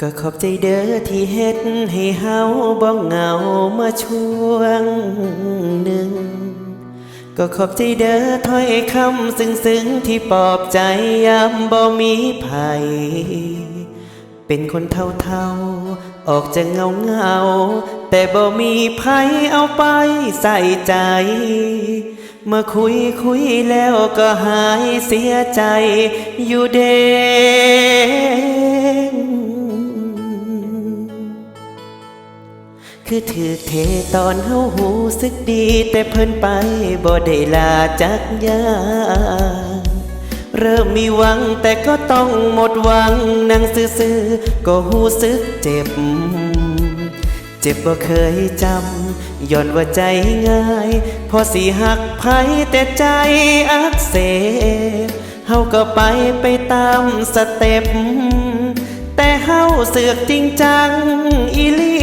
ก็ขอบใจเด้อที่เฮ็ดให้เฮาบ่เหงามาช่วงหนึ่ง ก็ขอบใจเด้อถ้อยคำซึ้งๆที่ปลอบใจยามบ่มีภัยเป็นคนเท่าๆ ออกจะเงาเงาๆแต่บ่มีภัยเอาไปใส่ใจ เมาคุยคุยแล้วก็หายเสียใจอยู่เด้ คือถือเทตอนเฮาหูสึกดี แต่เพิ่นไปบ่ได้ลาจักยาเริ่มมีหวังแต่ก็ต้องหมดหวังนั่งซื่อๆก็หูสึกเจ็บ เจ็บบ่เคยจำย้อนว่าใจง่าย พอสิหักไผแต่ใจอักเสบเฮาก็ไปไปตามสเต็ปแต่เฮาเสือกจริงจังอีลี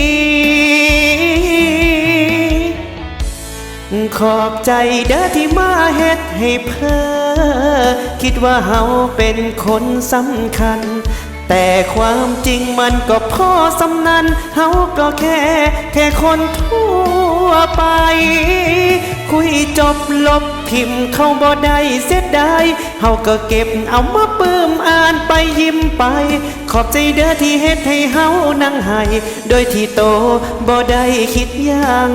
ขอบใจเด้อที่มาเฮ็ดให้เพ้อคิดว่าเฮาเป็นคนสำคัญ แต่ความจริงมันก็พอสำนันเฮาก็แค่ แค่คนทั่วไป คุยจบลบทิมเข้าบ่ได้เสียดายเฮาก็เก็บเอามาปื้มอ่านไปยิ้มไป ขอบใจเด้อที่เฮ็ดให้เฮานั่งให้โดยที่โตบ่ได้คิดยัง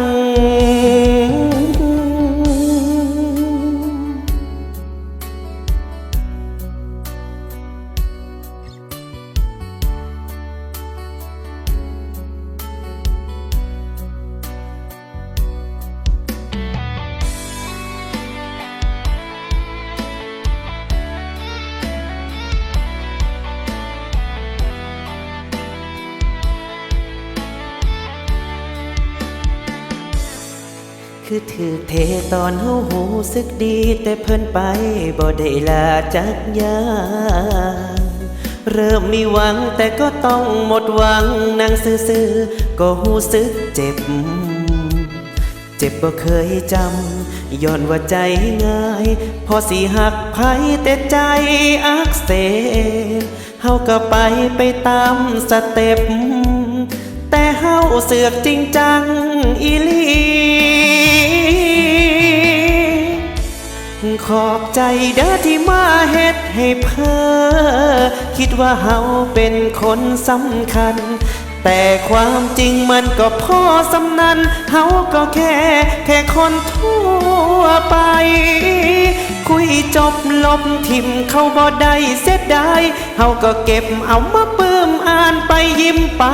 คือถือเทตอนเฮาหูสึกดีแต่เพิ่นไปบ่ได้ลาจักยางเริ่มมีหวังแต่ก็ต้องหมดหวังนั่งซื่อๆก็หูสึกเจ็บ เจ็บบ่เคยจำย้อนว่าใจง่าย พอสิหักไผแต่ใจอักเสบเฮาก็ไปไปตามสเต็ปแต่เฮาเสือกจริงจังอีลี ขอบใจเด้อที่มาเฮ็ดให้เพ้อคิดว่าเฮาเป็นคนสำคัญ แต่ความจริงมันก็พอสำนันเฮาก็แค่ แค่คนทั่วไป คุยจบลบทิมเข้าบ่ได้เสียดายเฮาก็เก็บเอามาเปื้มอ่านไปยิ้มไป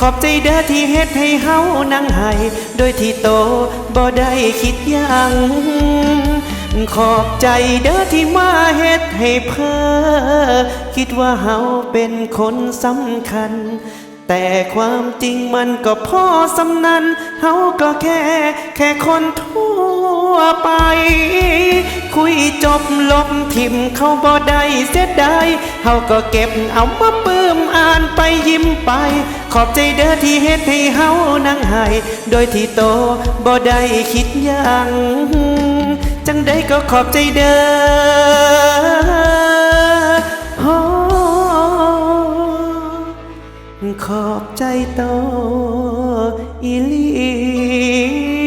ขอบใจเด้อที่เฮ็ดให้เฮานั่งให้โดยที่โตบ่ได้คิดยัง ขอบใจเด้อที่มาเฮ็ดให้เพอคิดว่าเฮาเป็นคนสำคัญ แต่ความจริงมันก็พอสำนันเฮาก็แค่ แค่คนทั่ว ไป คุยจบลบทิมเข้าบ่ได้เสียดายเฮาก็เก็บเอามาปื้มอ่านไปยิ้มไป ขอบใจเด้อที่เฮ็ดให้เฮานั่งให้โดยที่โตบ่ได้คิดยังจังได้ก็ขอบใจเด้อขอบใจโตอี๋